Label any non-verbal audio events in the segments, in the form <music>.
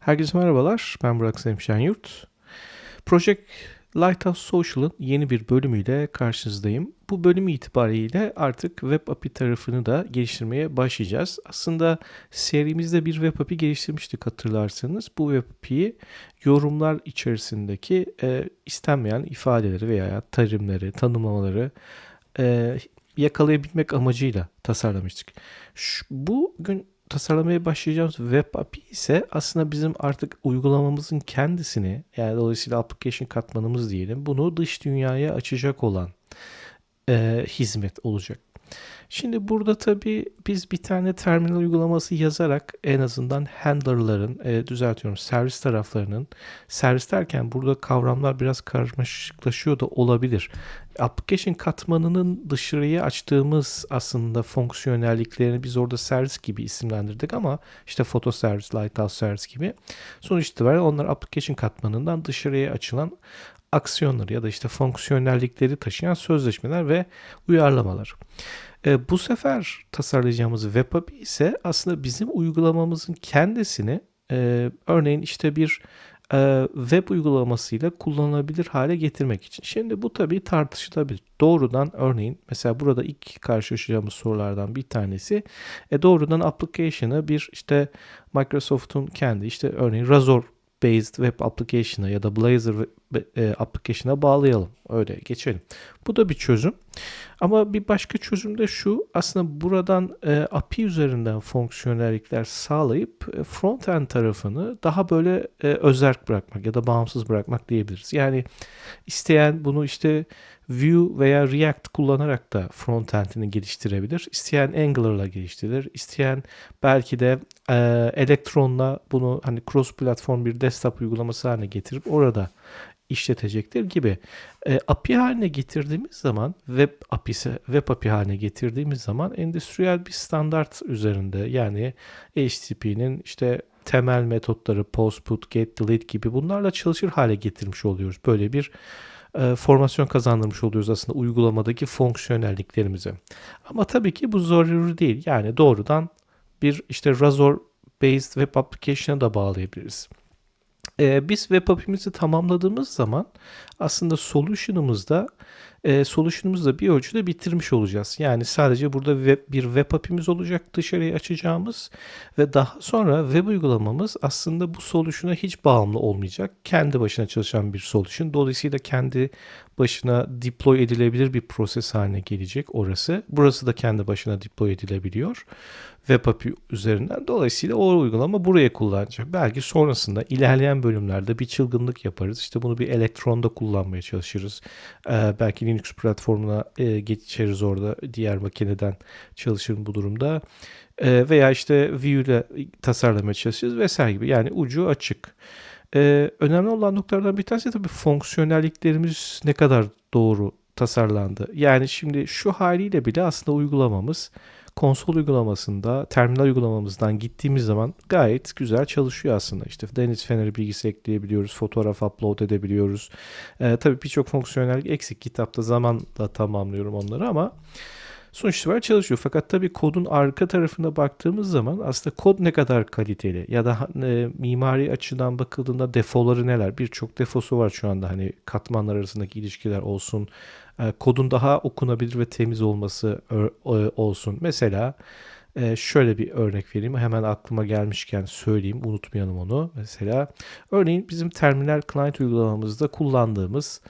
Herkese merhabalar. Ben Burak Semşen Yurt. Project Lighthouse Social'ın yeni bir bölümüyle karşınızdayım. Bu bölüm itibariyle artık web API tarafını da geliştirmeye başlayacağız. Aslında serimizde bir web API geliştirmiştik hatırlarsanız. Bu web API'yi yorumlar içerisindeki e, istenmeyen ifadeleri veya terimleri, tanımlamaları e, yakalayabilmek amacıyla tasarlamıştık. Şu, bugün tasarlamaya başlayacağımız web API ise aslında bizim artık uygulamamızın kendisini yani dolayısıyla application katmanımız diyelim bunu dış dünyaya açacak olan e, hizmet olacak. Şimdi burada tabii biz bir tane terminal uygulaması yazarak en azından handlerların, e, düzeltiyorum servis taraflarının, servis derken burada kavramlar biraz karmaşıklaşıyor da olabilir. Application katmanının dışarıya açtığımız aslında fonksiyonelliklerini biz orada servis gibi isimlendirdik ama işte foto servis, lighthouse servis gibi. Sonuç itibariyle onlar application katmanından dışarıya açılan aksiyonları ya da işte fonksiyonellikleri taşıyan sözleşmeler ve uyarlamalar. E, bu sefer tasarlayacağımız web API ise aslında bizim uygulamamızın kendisini e, örneğin işte bir e, web uygulamasıyla kullanılabilir hale getirmek için. Şimdi bu tabii tartışılabilir. Doğrudan örneğin mesela burada ilk karşılaşacağımız sorulardan bir tanesi e, doğrudan application'ı bir işte Microsoft'un kendi işte örneğin Razor based web application'a ya da Blazor e, application'a bağlayalım. Öyle geçelim. Bu da bir çözüm. Ama bir başka çözüm de şu. Aslında buradan e, API üzerinden fonksiyonellikler sağlayıp e, frontend tarafını daha böyle e, özerk bırakmak ya da bağımsız bırakmak diyebiliriz. Yani isteyen bunu işte Vue veya React kullanarak da frontend'ini geliştirebilir. İsteyen Angular'la geliştirir. İsteyen belki de e, Electron'la bunu hani cross platform bir desktop uygulaması haline getirip orada işletecektir gibi. E, API haline getirdiğimiz zaman web API'si web API haline getirdiğimiz zaman endüstriyel bir standart üzerinde yani HTTP'nin işte temel metotları post, put, get, delete gibi bunlarla çalışır hale getirmiş oluyoruz. Böyle bir e, formasyon kazandırmış oluyoruz aslında uygulamadaki fonksiyonelliklerimize. Ama tabii ki bu zorunlu değil. Yani doğrudan bir işte Razor based web application'a da bağlayabiliriz. Ee, biz web API'mizi tamamladığımız zaman aslında solution'ımızda e, solution'ımızı da bir ölçüde bitirmiş olacağız. Yani sadece burada web, bir web API'miz olacak dışarıya açacağımız ve daha sonra web uygulamamız aslında bu solution'a hiç bağımlı olmayacak. Kendi başına çalışan bir solution. Dolayısıyla kendi başına deploy edilebilir bir proses haline gelecek orası. Burası da kendi başına deploy edilebiliyor. Web API üzerinden. Dolayısıyla o uygulama buraya kullanacak. Belki sonrasında ilerleyen bölümlerde bir çılgınlık yaparız. İşte bunu bir elektronda kullanmaya çalışırız. Ee, belki Linux platformuna e, geçeriz orada. Diğer makineden çalışırım bu durumda. Ee, veya işte Vue ile tasarlamaya çalışırız vesaire gibi. Yani ucu açık. Ee, önemli olan noktalardan bir tanesi tabii fonksiyonelliklerimiz ne kadar doğru tasarlandı. Yani şimdi şu haliyle bile aslında uygulamamız konsol uygulamasında terminal uygulamamızdan gittiğimiz zaman gayet güzel çalışıyor aslında. İşte deniz feneri bilgisi ekleyebiliyoruz, fotoğraf upload edebiliyoruz. Ee, tabii birçok fonksiyonellik eksik kitapta zamanla tamamlıyorum onları ama sonuç itibariyle çalışıyor. Fakat tabii kodun arka tarafına baktığımız zaman aslında kod ne kadar kaliteli ya da e, mimari açıdan bakıldığında defoları neler? Birçok defosu var şu anda hani katmanlar arasındaki ilişkiler olsun, kodun daha okunabilir ve temiz olması olsun. Mesela e, şöyle bir örnek vereyim. Hemen aklıma gelmişken söyleyeyim. Unutmayalım onu. Mesela örneğin bizim terminal client uygulamamızda kullandığımız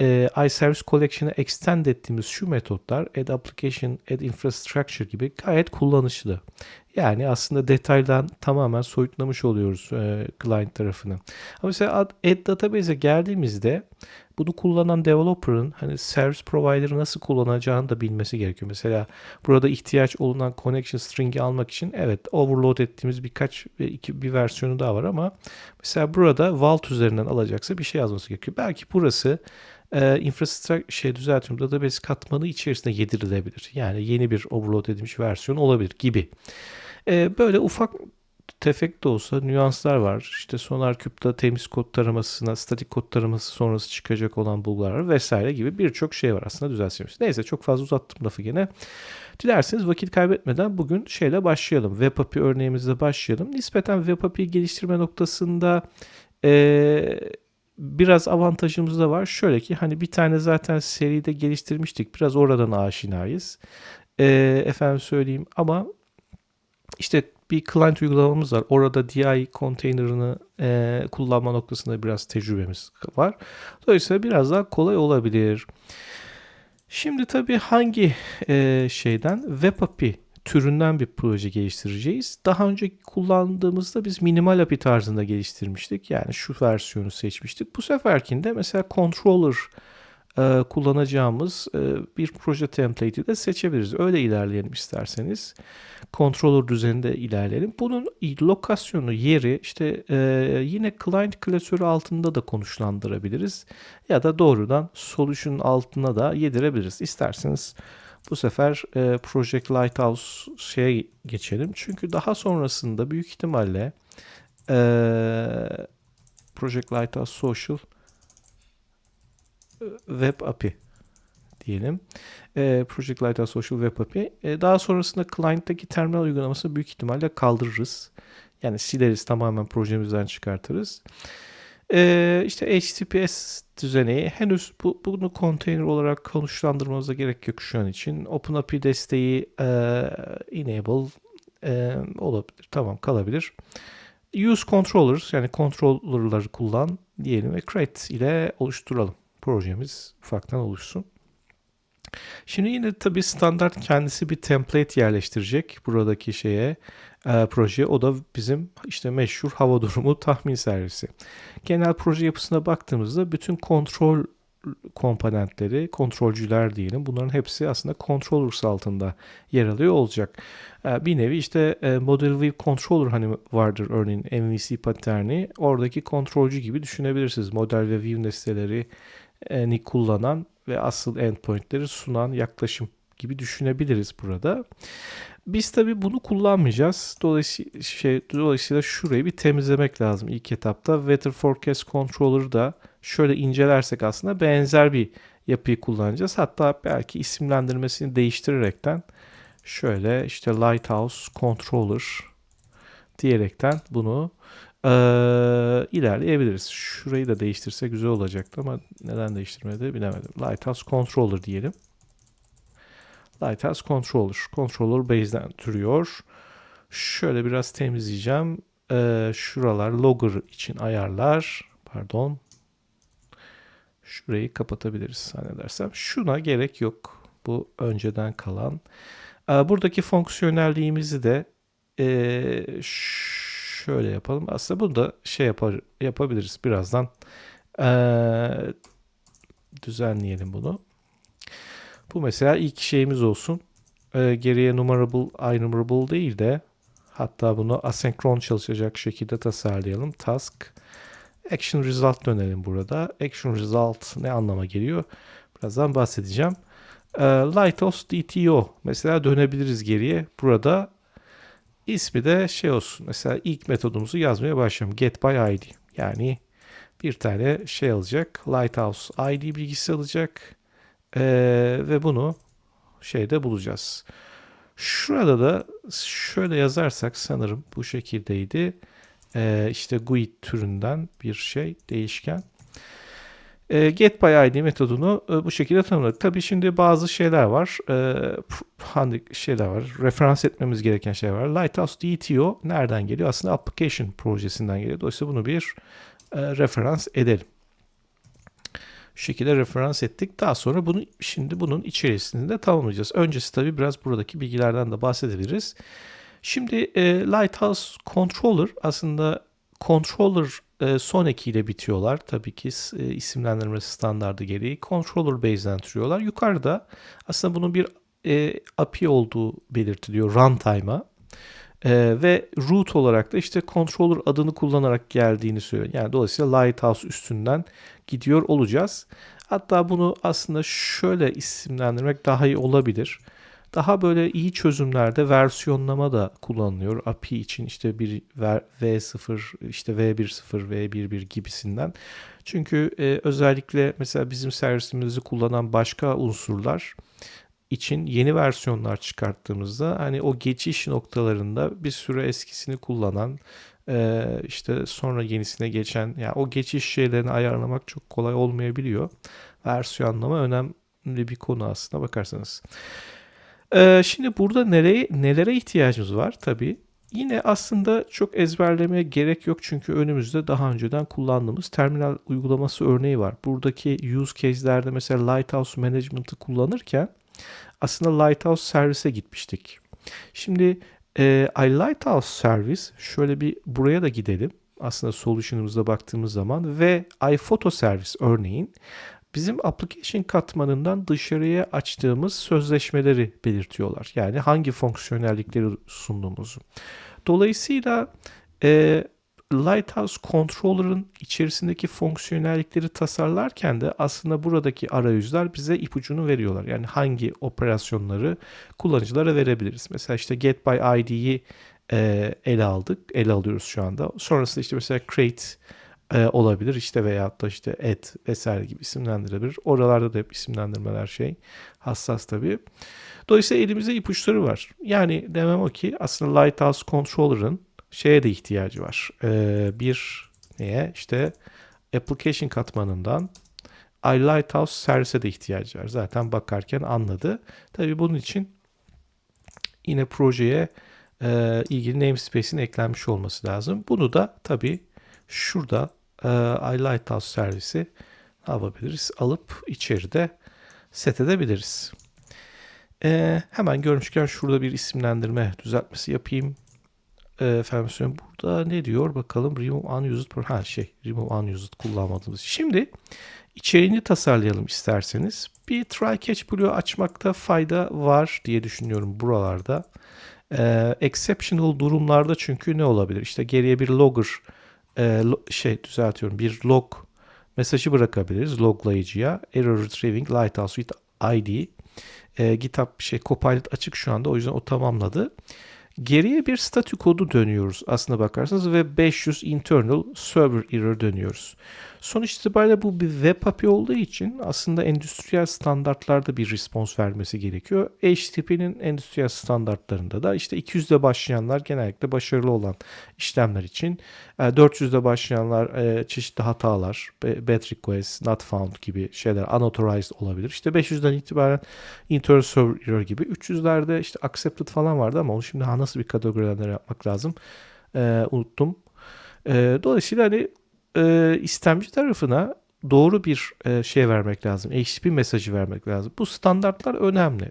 e, iService Collection'a extend ettiğimiz şu metotlar add application, add infrastructure gibi gayet kullanışlı. Yani aslında detaydan tamamen soyutlamış oluyoruz e, client tarafını. Ama mesela add database'e geldiğimizde bunu kullanan developer'ın hani service provider'ı nasıl kullanacağını da bilmesi gerekiyor. Mesela burada ihtiyaç olunan connection string'i almak için evet overload ettiğimiz birkaç iki, bir versiyonu daha var ama mesela burada vault üzerinden alacaksa bir şey yazması gerekiyor. Belki burası e, infrastructure şey düzeltiyorum database katmanı içerisinde yedirilebilir. Yani yeni bir overload edilmiş versiyon olabilir gibi. E, böyle ufak tefek de olsa nüanslar var. İşte SonarCube'da temiz kod taramasına, statik kod taraması sonrası çıkacak olan bulgular vesaire gibi birçok şey var aslında düzeltilmiş. Neyse çok fazla uzattım lafı gene. Dilerseniz vakit kaybetmeden bugün şeyle başlayalım. WebAPI örneğimizle başlayalım. Nispeten WebAPI geliştirme noktasında ee, biraz avantajımız da var. Şöyle ki hani bir tane zaten seride geliştirmiştik. Biraz oradan aşinayız. Ee, efendim söyleyeyim ama işte bir client uygulamamız var. Orada DI container'ını e, kullanma noktasında biraz tecrübemiz var. Dolayısıyla biraz daha kolay olabilir. Şimdi tabii hangi e, şeyden WebAPI türünden bir proje geliştireceğiz. Daha önce kullandığımızda biz minimal API tarzında geliştirmiştik. Yani şu versiyonu seçmiştik. Bu seferkinde mesela controller e, kullanacağımız e, bir proje template'i de seçebiliriz. Öyle ilerleyelim isterseniz. Controller düzeninde ilerleyelim. Bunun lokasyonu, yeri işte e, yine client klasörü altında da konuşlandırabiliriz. Ya da doğrudan solution altına da yedirebiliriz. İsterseniz bu sefer e, Project Lighthouse şeye geçelim. Çünkü daha sonrasında büyük ihtimalle e, Project Lighthouse Social Web API diyelim. E, Project Lighthouse Social Web API. E, daha sonrasında client'taki terminal uygulamasını büyük ihtimalle kaldırırız. Yani sileriz tamamen projemizden çıkartırız. E, işte HTTPS düzeneği henüz bu, bunu container olarak konuşlandırmamıza gerek yok şu an için. OpenAPI desteği e, enable e, olabilir. Tamam kalabilir. Use controllers yani controller'ları kullan diyelim ve create ile oluşturalım projemiz ufaktan oluşsun. Şimdi yine tabii standart kendisi bir template yerleştirecek buradaki şeye e, projeye. O da bizim işte meşhur hava durumu <laughs> tahmin servisi. Genel proje yapısına baktığımızda bütün kontrol komponentleri, kontrolcüler diyelim. Bunların hepsi aslında controllers altında yer alıyor olacak. E, bir nevi işte e, Model View Controller hani vardır örneğin MVC paterni. Oradaki kontrolcü gibi düşünebilirsiniz. Model ve view nesneleri ni kullanan ve asıl endpointleri sunan yaklaşım gibi düşünebiliriz burada. Biz tabi bunu kullanmayacağız. Dolayısıyla, şey, dolayısıyla şurayı bir temizlemek lazım ilk etapta. Weather Forecast Controller'ı da şöyle incelersek aslında benzer bir yapıyı kullanacağız. Hatta belki isimlendirmesini değiştirerekten şöyle işte Lighthouse Controller diyerekten bunu ee, ilerleyebiliriz. Şurayı da değiştirse güzel olacaktı ama neden değiştirmedi bilemedim. Lighthouse Controller diyelim. Lighthouse Controller. Controller base'den türüyor. Şöyle biraz temizleyeceğim. Ee, şuralar logger için ayarlar. Pardon. Şurayı kapatabiliriz zannedersem. Şuna gerek yok. Bu önceden kalan. Ee, buradaki fonksiyonelliğimizi de e, şöyle yapalım. Aslında bunu da şey yapar, yapabiliriz birazdan. Ee, düzenleyelim bunu. Bu mesela ilk şeyimiz olsun. Ee, geriye numerable, iNumerable değil de hatta bunu asenkron çalışacak şekilde tasarlayalım. Task Action Result dönelim burada. Action Result ne anlama geliyor? Birazdan bahsedeceğim. Ee, Lighthouse DTO mesela dönebiliriz geriye. Burada İsmi de şey olsun. Mesela ilk metodumuzu yazmaya başlayalım. Get by ID. Yani bir tane şey alacak. Lighthouse ID bilgisi alacak. Ee, ve bunu şeyde bulacağız. Şurada da şöyle yazarsak sanırım bu şekildeydi. Ee, işte GUID türünden bir şey değişken. E, get by ID metodunu e, bu şekilde tanımladık. Tabii şimdi bazı şeyler var. E, hani şeyler var. Referans etmemiz gereken şeyler var. Lighthouse DTO nereden geliyor? Aslında application projesinden geliyor. Dolayısıyla bunu bir e, referans edelim. Şu şekilde referans ettik. Daha sonra bunu şimdi bunun içerisinde de tamamlayacağız. Öncesi tabii biraz buradaki bilgilerden de bahsedebiliriz. Şimdi e, Lighthouse Controller aslında controller e, son ekiyle bitiyorlar. Tabii ki e, isimlendirme standardı gereği. Controller base'den türüyorlar. Yukarıda aslında bunun bir e, API olduğu belirtiliyor runtime'a. E, ve root olarak da işte controller adını kullanarak geldiğini söylüyor. Yani dolayısıyla Lighthouse üstünden gidiyor olacağız. Hatta bunu aslında şöyle isimlendirmek daha iyi olabilir. Daha böyle iyi çözümlerde versiyonlama da kullanılıyor. API için işte bir V0, işte V10, V11 gibisinden. Çünkü e, özellikle mesela bizim servisimizi kullanan başka unsurlar için yeni versiyonlar çıkarttığımızda hani o geçiş noktalarında bir süre eskisini kullanan e, işte sonra yenisine geçen yani o geçiş şeylerini ayarlamak çok kolay olmayabiliyor. Versiyonlama önemli bir konu aslında bakarsanız. E, şimdi burada nereye nelere ihtiyacımız var tabii. Yine aslında çok ezberlemeye gerek yok çünkü önümüzde daha önceden kullandığımız terminal uygulaması örneği var. Buradaki use case'lerde mesela Lighthouse Management'ı kullanırken aslında Lighthouse servise gitmiştik. Şimdi e, iLighthouse Service şöyle bir buraya da gidelim. Aslında solution'ımıza baktığımız zaman ve iPhoto Service örneğin bizim application katmanından dışarıya açtığımız sözleşmeleri belirtiyorlar. Yani hangi fonksiyonellikleri sunduğumuzu. Dolayısıyla e, Lighthouse Controller'ın içerisindeki fonksiyonellikleri tasarlarken de aslında buradaki arayüzler bize ipucunu veriyorlar. Yani hangi operasyonları kullanıcılara verebiliriz. Mesela işte Get by ID'yi e, ele aldık, ele alıyoruz şu anda. Sonrasında işte mesela Create e, olabilir işte veyahut da işte add vesaire gibi isimlendirebilir. Oralarda da hep isimlendirmeler şey hassas tabii. Dolayısıyla elimizde ipuçları var. Yani demem o ki aslında Lighthouse Controller'ın şeye de ihtiyacı var. Ee, bir neye? İşte application katmanından iLighthouse servise de ihtiyacı var. Zaten bakarken anladı. Tabii bunun için yine projeye e, ilgili namespace'in eklenmiş olması lazım. Bunu da tabii şurada e, iLighthouse servisi ne yapabiliriz? Alıp içeride set edebiliriz. E, hemen görmüşken şurada bir isimlendirme düzeltmesi yapayım. E, efendim burada ne diyor bakalım remove unused ha şey remove unused kullanmadığımız. Şimdi içeriğini tasarlayalım isterseniz. Bir try catch bloğu açmakta fayda var diye düşünüyorum buralarda. E, exceptional durumlarda çünkü ne olabilir? İşte geriye bir logger e, şey düzeltiyorum bir log mesajı bırakabiliriz loglayıcıya. Error retrieving lighthouse with ID. E, GitHub şey Copilot açık şu anda o yüzden o tamamladı. Geriye bir statü kodu dönüyoruz aslında bakarsanız ve 500 internal server error dönüyoruz. Sonuç itibariyle bu bir web API olduğu için aslında endüstriyel standartlarda bir respons vermesi gerekiyor. HTTP'nin endüstriyel standartlarında da işte 200'de başlayanlar genellikle başarılı olan işlemler için 400'de başlayanlar e, çeşitli hatalar, bad request, not found gibi şeyler unauthorized olabilir. İşte 500'den itibaren internal server error gibi. 300'lerde işte accepted falan vardı ama onu şimdi nasıl bir kategorilendirme yapmak lazım e, unuttum. E, dolayısıyla hani e, istemci tarafına doğru bir e, şey vermek lazım. HTTP mesajı vermek lazım. Bu standartlar önemli.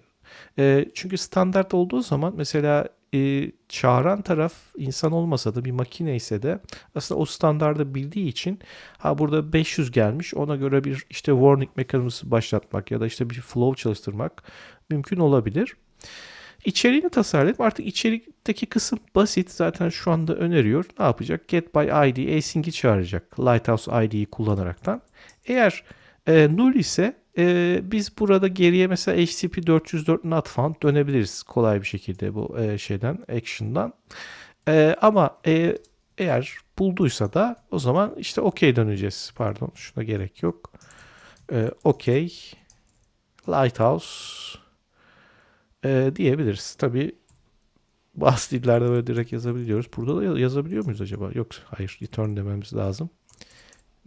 E, çünkü standart olduğu zaman mesela e, çağıran taraf insan olmasa da bir makine ise de aslında o standardı bildiği için ha burada 500 gelmiş ona göre bir işte warning mekanizması başlatmak ya da işte bir flow çalıştırmak mümkün olabilir. İçeriğini tasarlayıp artık içerikteki kısım basit. Zaten şu anda öneriyor. Ne yapacak? Get by ID asynci çağıracak. Lighthouse ID'yi kullanaraktan. Eğer e, null ise e, biz burada geriye mesela HTTP 404 not found dönebiliriz kolay bir şekilde bu e, şeyden action'dan. E, ama e, eğer bulduysa da o zaman işte OK döneceğiz. Pardon şuna gerek yok. E, OK Lighthouse e, diyebiliriz. Tabi bazı dillerde böyle direkt yazabiliyoruz. Burada da yazabiliyor muyuz acaba? Yok hayır return dememiz lazım.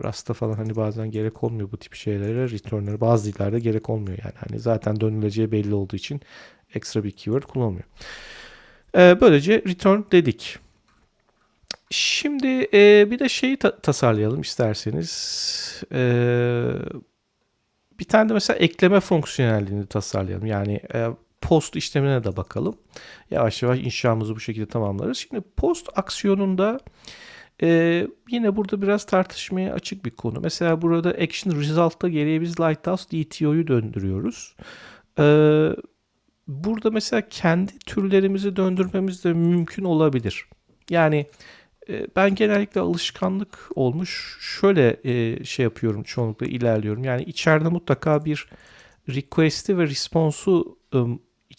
Rasta falan hani bazen gerek olmuyor bu tip şeylere. Return'lere bazı dillerde gerek olmuyor yani. Hani zaten dönüleceği belli olduğu için ekstra bir keyword kullanılmıyor. Ee, böylece return dedik. Şimdi e, bir de şeyi ta- tasarlayalım isterseniz. Ee, bir tane de mesela ekleme fonksiyonelliğini tasarlayalım. Yani e, post işlemine de bakalım. Yavaş yavaş inşamızı bu şekilde tamamlarız. Şimdi post aksiyonunda e, yine burada biraz tartışmaya açık bir konu. Mesela burada action result'ta geriye biz Lighthouse DTO'yu döndürüyoruz. E, burada mesela kendi türlerimizi döndürmemiz de mümkün olabilir. Yani e, ben genellikle alışkanlık olmuş şöyle e, şey yapıyorum çoğunlukla ilerliyorum. Yani içeride mutlaka bir request'i ve response'u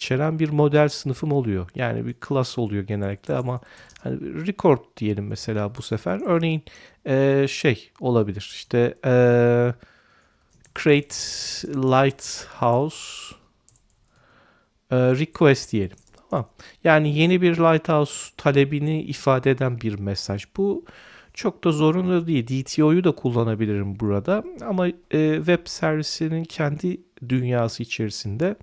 içeren bir model sınıfım oluyor. Yani bir class oluyor genellikle ama hani record diyelim mesela bu sefer. Örneğin e, şey olabilir. İşte e, create lighthouse e, request diyelim. Tamam. Yani yeni bir lighthouse talebini ifade eden bir mesaj. Bu çok da zorunlu değil. DTO'yu da kullanabilirim burada. Ama e, web servisinin kendi dünyası içerisinde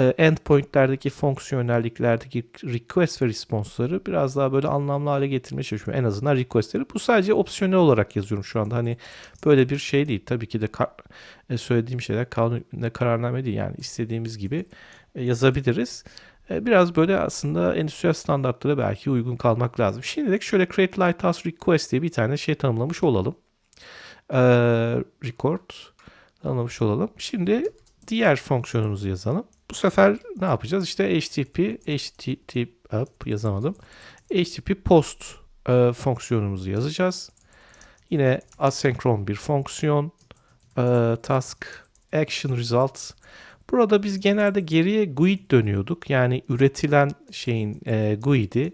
endpoint'lerdeki fonksiyonelliklerdeki request ve response'ları biraz daha böyle anlamlı hale getirmeye çalışıyorum. En azından request'leri. Bu sadece opsiyonel olarak yazıyorum şu anda. Hani böyle bir şey değil. Tabii ki de e, söylediğim şeyler kanun kararname değil. Yani istediğimiz gibi e, yazabiliriz. E, biraz böyle aslında endüstriyel standartlara belki uygun kalmak lazım. Şimdilik şöyle Create Lighthouse Request diye bir tane şey tanımlamış olalım. Ee, record tanımlamış olalım. Şimdi diğer fonksiyonumuzu yazalım. Bu sefer ne yapacağız? İşte HTTP, HTTP up yazamadım. HTTP post e, fonksiyonumuzu yazacağız. Yine asenkron bir fonksiyon. E, task action results Burada biz genelde geriye GUID dönüyorduk. Yani üretilen şeyin e, GUID'i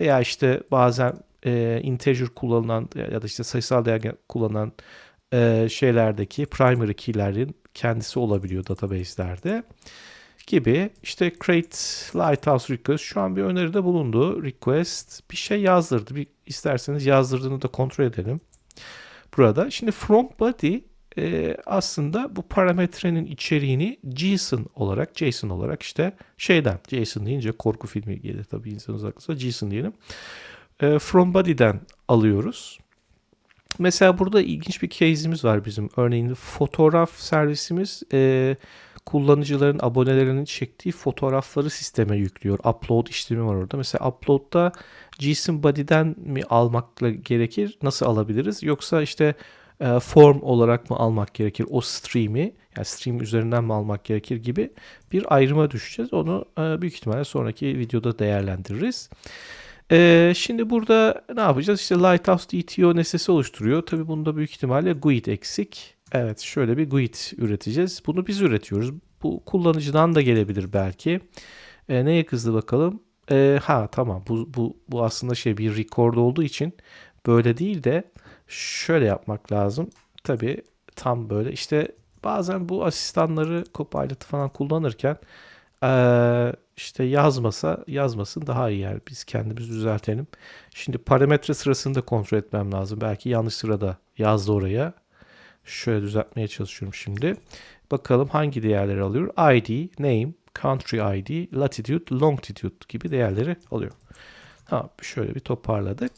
veya işte bazen e, integer kullanılan ya da işte sayısal değer kullanılan e, şeylerdeki primary key'lerin kendisi olabiliyor database'lerde gibi. İşte create lighthouse request şu an bir öneride bulundu. Request bir şey yazdırdı. Bir isterseniz yazdırdığını da kontrol edelim. Burada. Şimdi from body e, aslında bu parametrenin içeriğini JSON olarak JSON olarak işte şeyden JSON deyince korku filmi gelir tabii insanın aklına JSON diyelim. E, from body'den alıyoruz. Mesela burada ilginç bir case'imiz var bizim. Örneğin fotoğraf servisimiz e, kullanıcıların, abonelerinin çektiği fotoğrafları sisteme yüklüyor. Upload işlemi var orada. Mesela upload'da JSON body'den mi almakla gerekir? Nasıl alabiliriz? Yoksa işte e, form olarak mı almak gerekir o stream'i yani stream üzerinden mi almak gerekir gibi bir ayrıma düşeceğiz. Onu e, büyük ihtimalle sonraki videoda değerlendiririz. E, şimdi burada ne yapacağız? İşte Lighthouse DTO nesnesi oluşturuyor. Tabi bunda büyük ihtimalle GUID eksik. Evet şöyle bir GUID üreteceğiz. Bunu biz üretiyoruz. Bu kullanıcıdan da gelebilir belki. E, neye kızdı bakalım? E, ha tamam bu, bu, bu aslında şey bir record olduğu için böyle değil de şöyle yapmak lazım. Tabii tam böyle işte bazen bu asistanları Copilot'ı falan kullanırken ee, işte yazmasa yazmasın daha iyi yani biz kendimiz düzeltelim. Şimdi parametre sırasını da kontrol etmem lazım. Belki yanlış sırada yazdı oraya. Şöyle düzeltmeye çalışıyorum şimdi. Bakalım hangi değerleri alıyor. ID, name, country ID, latitude, longitude gibi değerleri alıyor. Tamam şöyle bir toparladık.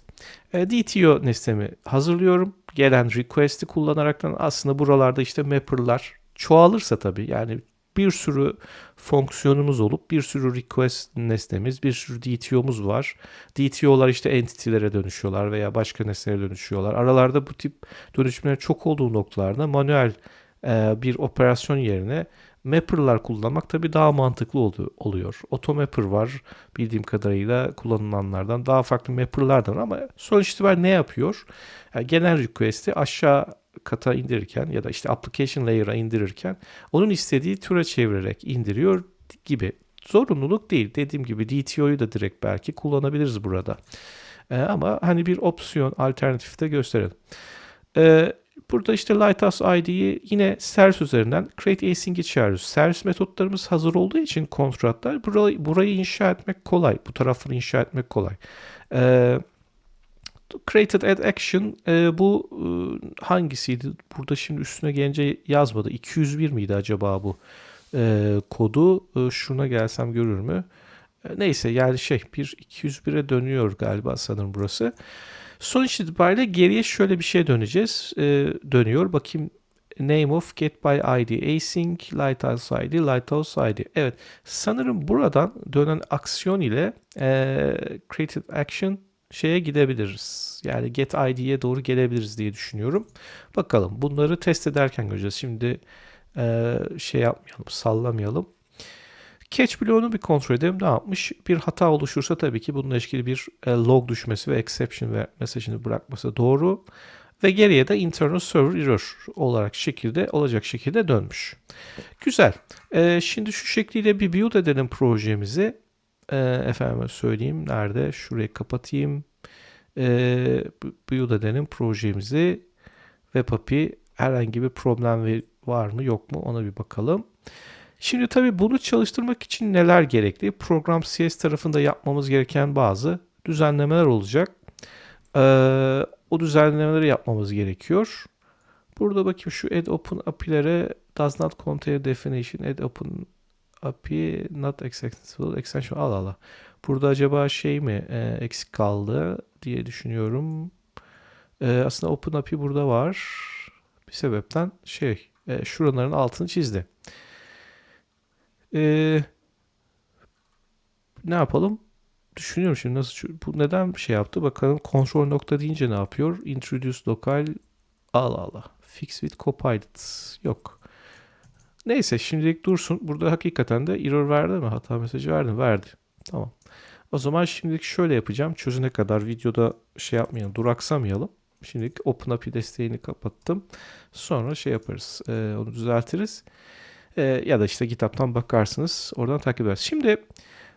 E, DTO nesnemi hazırlıyorum. Gelen request'i kullanaraktan aslında buralarda işte mapper'lar çoğalırsa tabii yani bir sürü fonksiyonumuz olup bir sürü request nesnemiz, bir sürü DTO'muz var. DTO'lar işte entity'lere dönüşüyorlar veya başka nesnelere dönüşüyorlar. Aralarda bu tip dönüşümler çok olduğu noktalarda manuel e, bir operasyon yerine Mapper'lar kullanmak tabii daha mantıklı oluyor. Automapper var bildiğim kadarıyla kullanılanlardan. Daha farklı mapper'lar da var ama sonuç itibariyle ne yapıyor? Yani genel request'i aşağı kata indirirken ya da işte application layer'a indirirken onun istediği türe çevirerek indiriyor gibi. Zorunluluk değil. Dediğim gibi DTO'yu da direkt belki kullanabiliriz burada. Ee, ama hani bir opsiyon, alternatif de gösterelim. Ee, Burada işte Lighthouse ID'yi yine servis üzerinden create async çağırıyoruz. Servis metotlarımız hazır olduğu için kontratlar burayı, burayı inşa etmek kolay. Bu tarafları inşa etmek kolay. Ee, created add action e, bu e, hangisiydi? Burada şimdi üstüne gelince yazmadı. 201 miydi acaba bu e, kodu? E, şuna gelsem görür mü? E, neyse yani şey bir 201'e dönüyor galiba sanırım burası. Sonuç itibariyle geriye şöyle bir şey döneceğiz. E, dönüyor. Bakayım name of get by id async lighthouse id lighthouse id. Evet sanırım buradan dönen aksiyon ile e, created action şeye gidebiliriz. Yani get id'ye doğru gelebiliriz diye düşünüyorum. Bakalım bunları test ederken göreceğiz. Şimdi e, şey yapmayalım sallamayalım. Catch bloğunu bir kontrol edelim. Ne yapmış? Bir hata oluşursa tabii ki bununla ilgili bir e, log düşmesi ve exception ve mesajını bırakması doğru. Ve geriye de internal server error olarak şekilde olacak şekilde dönmüş. Güzel. Ee, şimdi şu şekliyle bir build edelim projemizi. Ee, efendim söyleyeyim. Nerede? Şurayı kapatayım. Ee, build edelim projemizi. Web API herhangi bir problem var mı yok mu ona bir bakalım. Şimdi tabii bunu çalıştırmak için neler gerekli? Program CS tarafında yapmamız gereken bazı düzenlemeler olacak. Ee, o düzenlemeleri yapmamız gerekiyor. Burada bakayım şu add open API'lere does not contain definition add open API not accessible extension al ala. Burada acaba şey mi e, eksik kaldı diye düşünüyorum. E, aslında open API burada var. Bir sebepten şey e, şuraların altını çizdi. E, ne yapalım? Düşünüyorum şimdi nasıl bu neden şey yaptı? Bakalım kontrol nokta deyince ne yapıyor? Introduce local Allah Allah. Fix with copilot. Yok. Neyse şimdilik dursun. Burada hakikaten de error verdi mi? Hata mesajı verdi mi? Verdi. Tamam. O zaman şimdilik şöyle yapacağım. Çözüne kadar videoda şey yapmayalım. Duraksamayalım. Şimdilik OpenAPI desteğini kapattım. Sonra şey yaparız. E, onu düzeltiriz. E, ya da işte GitHub'tan bakarsınız. Oradan takip edersiniz. Şimdi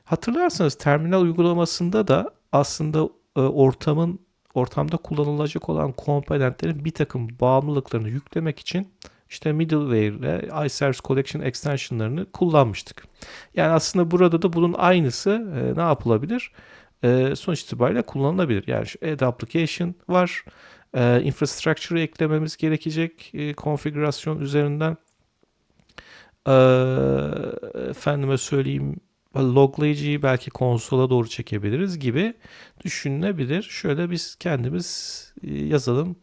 hatırlarsanız terminal uygulamasında da aslında e, ortamın ortamda kullanılacak olan komponentlerin bir takım bağımlılıklarını yüklemek için işte middleware ile iService Collection extensionlarını kullanmıştık. Yani aslında burada da bunun aynısı e, ne yapılabilir? E, sonuç itibariyle kullanılabilir. Yani şu add application var. E, infrastructure'ı eklememiz gerekecek e, konfigürasyon üzerinden. E, efendime söyleyeyim loglayıcıyı belki konsola doğru çekebiliriz gibi düşünülebilir. Şöyle biz kendimiz e, yazalım.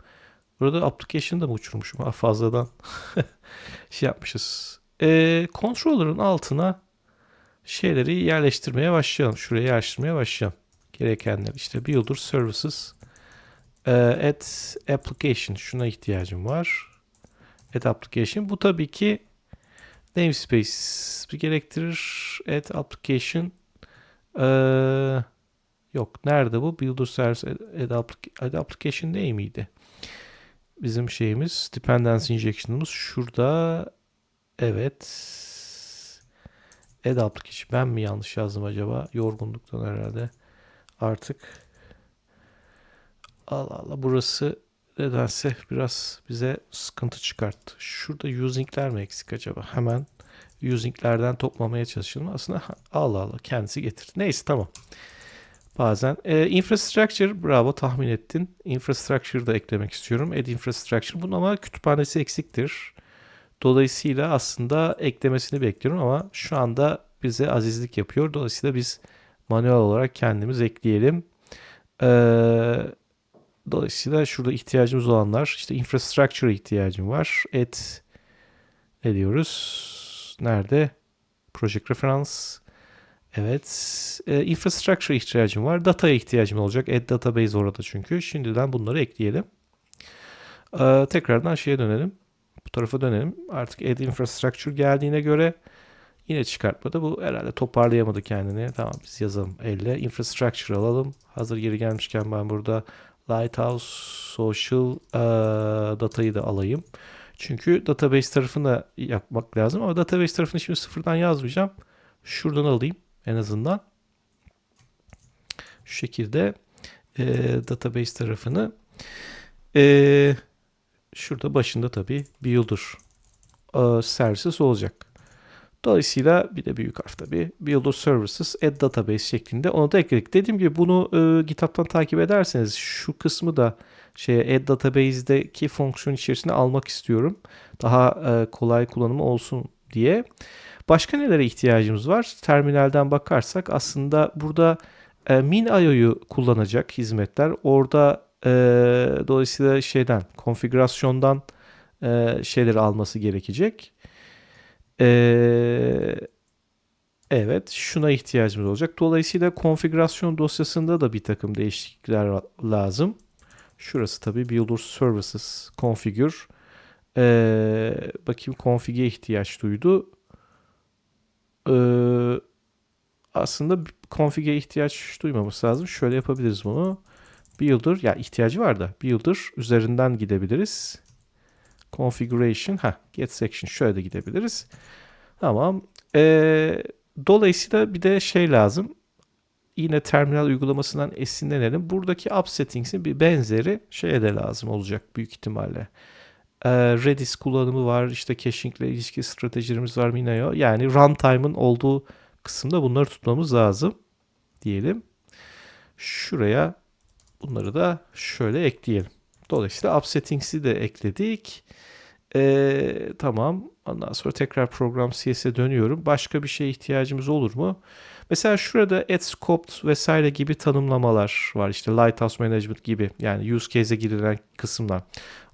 Burada application'ı da mı uçurmuşum? Ha, fazladan <laughs> şey yapmışız. E, controller'ın altına şeyleri yerleştirmeye başlayalım. Şuraya yerleştirmeye başlayalım. Gerekenler işte builder services e, add application şuna ihtiyacım var. Add application. Bu tabii ki namespace gerektirir. Add application ee, yok. Nerede bu? Builder service add, add application değil miydi? Bizim şeyimiz dependency injection'ımız şurada. Evet. Add application. Ben mi yanlış yazdım acaba? Yorgunluktan herhalde. Artık Allah Allah burası nedense biraz bize sıkıntı çıkarttı. Şurada using'ler mi eksik acaba? Hemen using'lerden toplamaya çalışalım. Aslında Allah Allah kendisi getirdi. Neyse tamam. Bazen. E, infrastructure bravo tahmin ettin. Infrastructure da eklemek istiyorum. Add infrastructure. Bunun ama kütüphanesi eksiktir. Dolayısıyla aslında eklemesini bekliyorum ama şu anda bize azizlik yapıyor. Dolayısıyla biz manuel olarak kendimiz ekleyelim. Ee, dolayısıyla şurada ihtiyacımız olanlar işte infrastructure ihtiyacım var. Et ne diyoruz? Nerede? Project reference. Evet. E, infrastructure ihtiyacım var. Data'ya ihtiyacım olacak. Add database orada çünkü. Şimdiden bunları ekleyelim. E, tekrardan şeye dönelim. Bu tarafa dönelim. Artık add infrastructure geldiğine göre yine çıkartmadı. Bu herhalde toparlayamadı kendini. Tamam biz yazalım elle. Infrastructure alalım. Hazır geri gelmişken ben burada Lighthouse Social e, datayı da alayım. Çünkü database tarafını yapmak lazım ama database tarafını şimdi sıfırdan yazmayacağım. Şuradan alayım en azından. Şu şekilde e, database tarafını e, şurada başında tabii builder e, services olacak. Dolayısıyla bir de büyük harf tabii. Builder Services Add Database şeklinde onu da ekledik. Dediğim gibi bunu e, GitHub'tan takip ederseniz şu kısmı da şeye Add Database'deki fonksiyon içerisine almak istiyorum. Daha e, kolay kullanımı olsun diye. Başka nelere ihtiyacımız var? Terminalden bakarsak aslında burada e, MinIO'yu kullanacak hizmetler. Orada e, dolayısıyla şeyden konfigürasyondan e, şeyleri alması gerekecek. Ee, evet şuna ihtiyacımız olacak. Dolayısıyla konfigürasyon dosyasında da bir takım değişiklikler lazım. Şurası tabi Builder Services Configure. Ee, bakayım config'e ihtiyaç duydu. Ee, aslında config'e ihtiyaç duymaması lazım. Şöyle yapabiliriz bunu. Builder ya ihtiyacı var da Builder üzerinden gidebiliriz. Configuration ha Get Section şöyle de gidebiliriz. Tamam. Ee, dolayısıyla bir de şey lazım. Yine terminal uygulamasından esinlenelim. Buradaki app settings'in bir benzeri şeye de lazım olacak büyük ihtimalle. Ee, Redis kullanımı var. işte caching ile ilişki stratejilerimiz var Minio. Yani runtime'ın olduğu kısımda bunları tutmamız lazım diyelim. Şuraya bunları da şöyle ekleyelim. Dolayısıyla app settings'i de ekledik. Ee, tamam. Ondan sonra tekrar program CS'e dönüyorum. Başka bir şeye ihtiyacımız olur mu? Mesela şurada add scoped vesaire gibi tanımlamalar var. İşte Lighthouse Management gibi yani use case'e girilen kısımlar.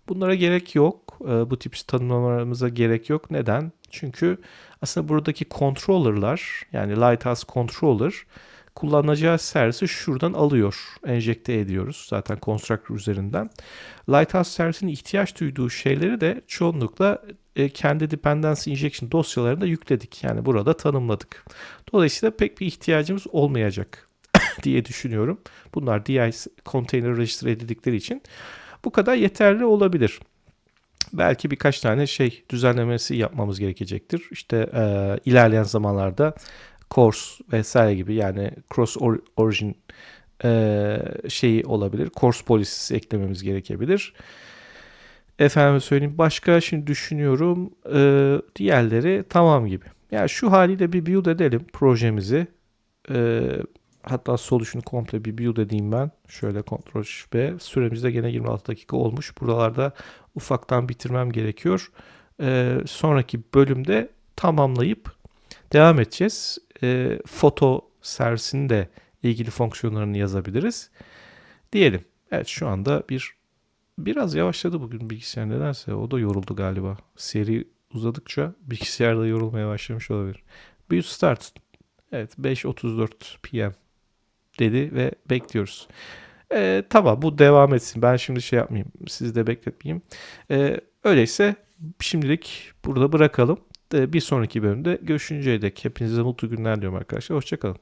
Bunlara gerek yok. Ee, bu tip tanımlamalarımıza gerek yok. Neden? Çünkü aslında buradaki controller'lar yani Lighthouse Controller kullanacağı servisi şuradan alıyor. Enjekte ediyoruz zaten constructor üzerinden. Lighthouse servisinin ihtiyaç duyduğu şeyleri de çoğunlukla e, kendi dependency injection dosyalarında yükledik. Yani burada tanımladık. Dolayısıyla pek bir ihtiyacımız olmayacak <coughs> diye düşünüyorum. Bunlar DI container register edildikleri için bu kadar yeterli olabilir. Belki birkaç tane şey düzenlemesi yapmamız gerekecektir. İşte e, ilerleyen zamanlarda course vesaire gibi yani cross origin e, şeyi olabilir. Course policies eklememiz gerekebilir. Efendim söyleyeyim başka şimdi düşünüyorum e, diğerleri tamam gibi. Yani şu haliyle bir build edelim projemizi. E, hatta solution'u komple bir build edeyim ben. Şöyle Ctrl Shift B. Süremizde gene 26 dakika olmuş. Buralarda ufaktan bitirmem gerekiyor. E, sonraki bölümde tamamlayıp devam edeceğiz. E, foto servisini de ilgili fonksiyonlarını yazabiliriz. Diyelim. Evet şu anda bir biraz yavaşladı bugün bilgisayar nedense. O da yoruldu galiba. Seri uzadıkça bilgisayar da yorulmaya başlamış olabilir. Build start. Evet 5.34 PM dedi ve bekliyoruz. Ee, tamam bu devam etsin. Ben şimdi şey yapmayayım. Sizi de bekletmeyeyim. Ee, öyleyse şimdilik burada bırakalım. Ee, bir sonraki bölümde görüşünceye dek hepinize mutlu günler diyorum arkadaşlar. Hoşçakalın.